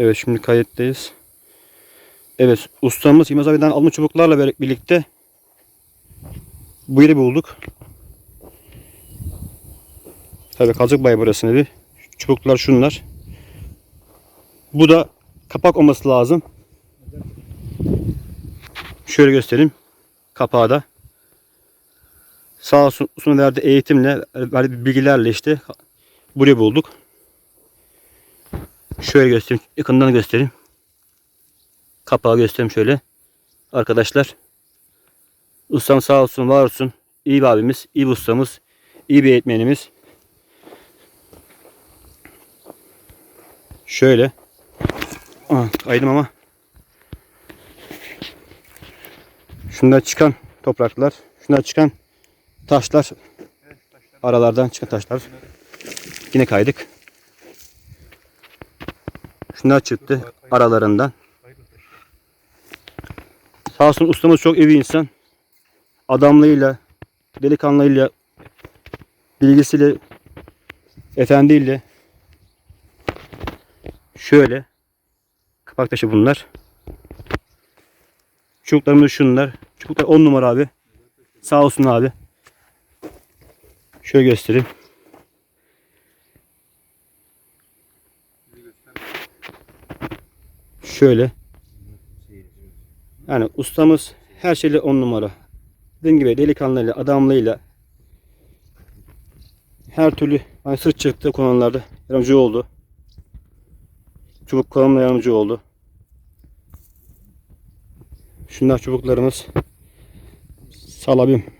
Evet şimdi kayıttayız. Evet ustamız Yılmaz abiden alma çubuklarla bir- birlikte bu yeri bulduk. Tabii kazık bayı burası bir. Çubuklar şunlar. Bu da kapak olması lazım. Şöyle göstereyim. Kapağı da. Sağ olsun verdiği eğitimle, verdiği bilgilerle işte burayı bulduk. Şöyle göstereyim. Yakından göstereyim. Kapağı göstereyim şöyle. Arkadaşlar. Ustam sağ olsun, var olsun. İyi bir abimiz, iyi bir ustamız, iyi bir eğitmenimiz. Şöyle. Aa, kaydım ama. Şundan çıkan topraklar, şundan çıkan taşlar, aralardan çıkan taşlar. Yine kaydık. Şunlar çıktı aralarından. Sağ olsun ustamız çok bir insan. Adamlığıyla, delikanlıyla, bilgisiyle, efendiyle. Şöyle. Kapak taşı bunlar. Çubuklarımız şunlar. Çubuklar 10 numara abi. Sağ olsun abi. Şöyle göstereyim. Şöyle. Yani ustamız her şeyle on numara. Dediğim gibi delikanlıyla, adamlığıyla her türlü hani sırt çıktığı konularda yardımcı oldu. Çubuk konumla yardımcı oldu. Şunlar çubuklarımız. Salabim.